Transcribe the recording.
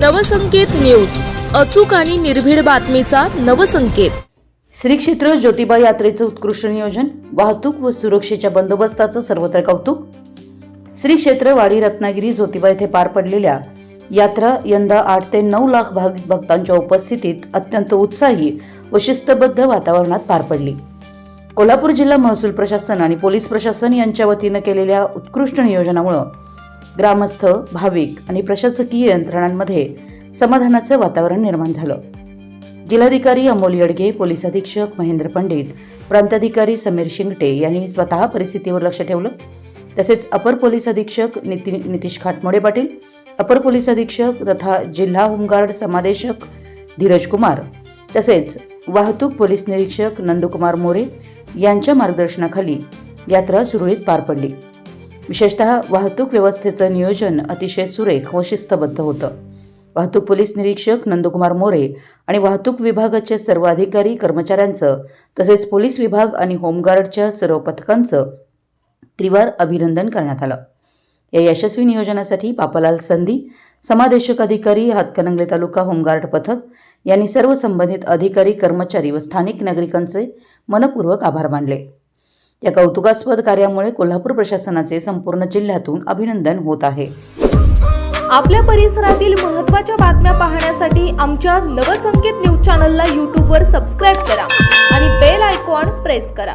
Navsanket news. अचूक आणि निर्भीड बातमीचा नवसंकेत. श्री क्षेत्र ज्योतिबा यात्रेचं उत्कृष्ट नियोजन वाहतूक व सुरक्षेच्या बंदोबस्ताचं सर्वत्र कौतुक. श्री क्षेत्र वाडी रत्नागिरी ज्योतिबा येथे पार पडलेल्या यात्रा यंदा आठ ते नऊ लाख भाविक भक्तांच्या उपस्थितीत अत्यंत उत्साही व शिस्तबद्ध वातावरणात पार पडली. कोल्हापूर जिल्हा महसूल प्रशासन आणि पोलीस प्रशासन यांच्या वतीनं केलेल्या उत्कृष्ट नियोजनामुळं ग्रामस्थ भाविक आणि प्रशासकीय यंत्रणांमध्ये समाधानाचं वातावरण निर्माण झालं. जिल्हाधिकारी अमोल येडगे पोलीस अधीक्षक महेंद्र पंडित प्रांताधिकारी समीर शिंगटे यांनी स्वतः परिस्थितीवर लक्ष ठेवलं. तसेच अपर पोलीस अधीक्षक निती नितीश खाटमोडे पाटील अपर पोलीस अधीक्षक तथा जिल्हा होमगार्ड समादेशक धीरज कुमार तसेच वाहतूक पोलीस निरीक्षक नंदकुमार मोरे यांच्या मार्गदर्शनाखाली यात्रा सुरळीत पार पडली. विशेषतः वाहतूक व्यवस्थेचं नियोजन अतिशय सुरेख व शिस्तबद्ध होतं. वाहतूक पोलीस निरीक्षक नंदकुमार मोरे आणि वाहतूक विभागाचे सर्व अधिकारी कर्मचाऱ्यांचं तसेच पोलीस विभाग आणि होमगार्डच्या सर्व पथकांचं त्रिवार अभिनंदन करण्यात आलं. या यशस्वी नियोजनासाठी पापालाल संधी समादेशक अधिकारी हातकणंगले तालुका होमगार्ड पथक यांनी सर्व संबंधित अधिकारी कर्मचारी व स्थानिक नागरिकांचे मनपूर्वक आभार मानले. या कौतुकास्पद कार्यामुळे कोल्हापूर प्रशासनाचे संपूर्ण जिल्ह्यातून अभिनंदन होत आहे. आपल्या परिसरातील महत्त्वाच्या बातम्या पाहण्यासाठी आमच्या नवसंकेत न्यूज चॅनलला यूट्यूबवर सबस्क्राईब करा आणि बेल आयकॉन प्रेस करा.